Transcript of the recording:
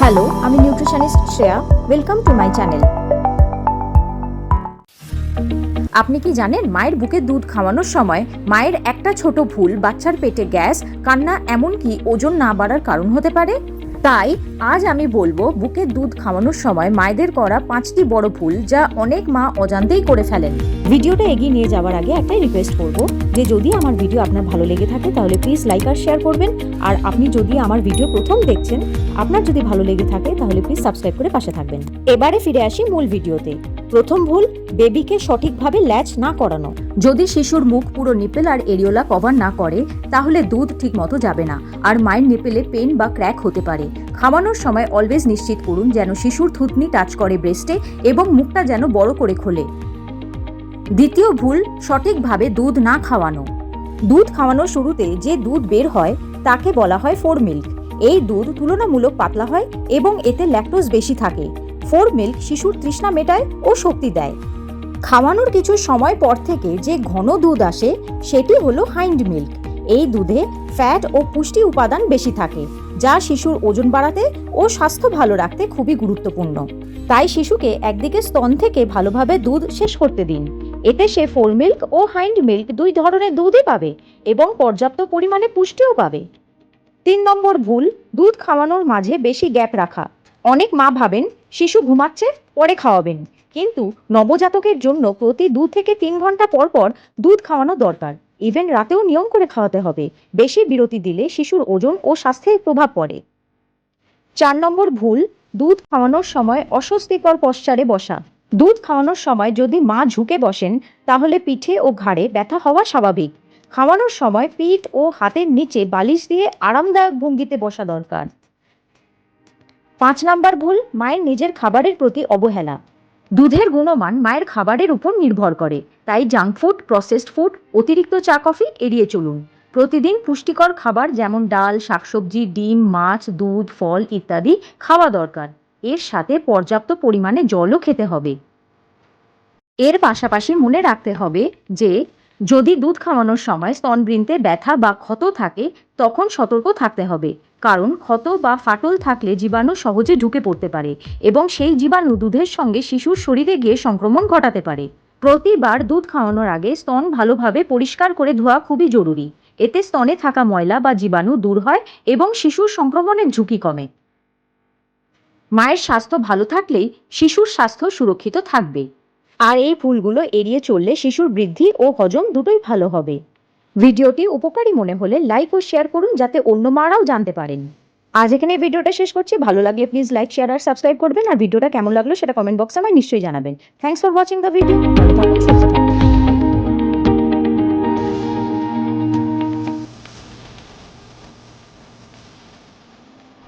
Hello আমি nutritionist Shreya welcome to my channel আপনি কি জানেন, মায়ের বুকে দুধ খাওয়ানোর সময় মায়ের একটা ছোট ভুল, বাচ্চার পেটে গ্যাস, কান্না এমনকি ওজন না বাড়ার কারণ হতে পারে? তাই আজ আমি বলব বুকে দুধ খাওয়ানোর সময় মায়েদের করা পাঁচটি বড় ভুল যা অনেক মা অজান্তেই করে ফেলেন। ভিডিওটা এগিয়ে নিয়ে যাওয়ার আগে একটাই রিকোয়েস্ট করব যে যদি আমার ভিডিও আপনার ভালো লেগে থাকে তাহলে প্লিজ লাইক আর শেয়ার করবেন। আর আপনি যদি আমার ভিডিও প্রথম দেখছেন, আপনার যদি ভালো লেগে থাকে তাহলে প্লিজ সাবস্ক্রাইব করে পাশে থাকবেন। এবারে ফিরে আসি মূল ভিডিওতে প্রথম ভুল বেবিকে সঠিকভাবে ল্যাচ না করানো। যদি শিশুর মুখ পুরো নিপেল আর এরিওলা কভার না করে, তাহলে দুধ ঠিকমতো যাবে না, আর মায়ের নিপেলে পেন বা ক্র্যাক হতে পারে। খাওয়ানোর সময় অলওয়েজ নিশ্চিত করুন যেন শিশুর থুতনি টাচ করে ব্রেস্টে এবং মুখটা যেন বড় করে খোলে। দ্বিতীয় ভুল, সঠিকভাবে দুধ না খাওয়ানো। দুধ খাওয়ানোর শুরুতে যে দুধ বের হয়, তাকে বলা হয় ফোর মিল্ক। এই দুধ তুলনামূলক পাতলা হয় এবং এতে ল্যাকটোজ বেশি থাকে। ফোর মিল্ক শিশুর তৃষ্ণা মেটায় ও শক্তি দেয়। খাওয়ানোর কিছু সময় পর থেকে যে ঘন দুধ আসে, সেটি হলো হাইন্ড মিল্ক। এই দুধে ফ্যাট ও পুষ্টি উপাদান বেশি থাকে, যা শিশুর ওজন বাড়াতে ও স্বাস্থ্য ভালো রাখতে খুবই গুরুত্বপূর্ণ। তাই শিশুকে একদিকে স্তন থেকে ভালোভাবে দুধ শেষ করতে দিন। এতে সে ফোর মিল্ক ও হাইন্ড মিল্ক দুই ধরনের দুধই পাবে এবং পর্যাপ্ত পরিমাণে পুষ্টিও পাবে। তিন নম্বর ভুল, দুধ খাওয়ানোর মাঝে বেশি গ্যাপ রাখা। অনেক মা ভাবেন শিশু ঘুমাচ্ছে, পরে খাওয়াবেন। কিন্তু নবজাতকের জন্য প্রতি দু থেকে তিন ঘণ্টা পর পর দুধ খাওয়ানো দরকার। ইভেন রাতেও নিয়ম করে খাওয়াতে হবে। বেশি বিরতি দিলে শিশুর ওজন ও স্বাস্থ্যের প্রভাব পড়ে। চার নম্বর ভুল, দুধ খাওয়ানোর সময় অস্বস্তিকর পশ্চারে বসা। দুধ খাওয়ানোর সময় যদি মা ঝুঁকে বসেন, তাহলে পিঠে ও ঘাড়ে ব্যথা হওয়া স্বাভাবিক। খাওয়ানোর সময় পিঠ ও হাতের নিচে বালিশ দিয়ে আরামদায়ক ভঙ্গিতে বসা দরকার। পাঁচ নাম্বার ভুল, মায়ের নিজের খাবারের প্রতি অবহেলা। দুধের গুণমান মায়ের খাবারের উপর নির্ভর করে। তাই জাঙ্ক ফুড, প্রসেসড ফুড, অতিরিক্ত চা, কফি এড়িয়ে চলুন। প্রতিদিন পুষ্টিকর খাবার যেমন ডাল, শাকসবজি, ডিম, মাছ, দুধ, ফল ইত্যাদি খাওয়া দরকার। এর সাথে পর্যাপ্ত পরিমাণে জলও খেতে হবে। এর পাশাপাশি মনে রাখতে হবে যে যদি দুধ খাওয়ানোর সময় স্তনবৃন্তে ব্যথা বা ক্ষত থাকে, তখন সতর্ক থাকতে হবে। কারণ ক্ষত বা ফাটল থাকলে জীবাণু সহজে ঢুকে পড়তে পারে এবং সেই জীবাণু দুধের সঙ্গে শিশুর শরীরে গিয়ে সংক্রমণ ঘটাতে পারে। প্রতিবার দুধ খাওয়ানোর আগে স্তন ভালোভাবে পরিষ্কার করে ধোয়া খুবই জরুরি। এতে স্তনে থাকা ময়লা বা জীবাণু দূর হয় এবং শিশুর সংক্রমণের ঝুঁকি কমে। মায়ের স্বাস্থ্য ভালো থাকলেই শিশুর স্বাস্থ্য সুরক্ষিত থাকবে। আর এই ফুলগুলো এড়িয়ে চললে শিশুর বৃদ্ধি ও হজম দুটোই ভালো হবে। ভিডিওটি উপকারী মনে হলে লাইক ও শেয়ার করুন যাতে অন্য মারাও জানতে পারেন। আজ এখানে ভিডিওটা শেষ করছি। ভালো লাগে প্লিজ লাইক শেয়ার আর সাবস্ক্রাইব করবেন। আর ভিডিওটা কেমন লাগল সেটা কমেন্ট বক্সে আমায় নিশ্চয়ই জানাবেন। Thanks for watching the video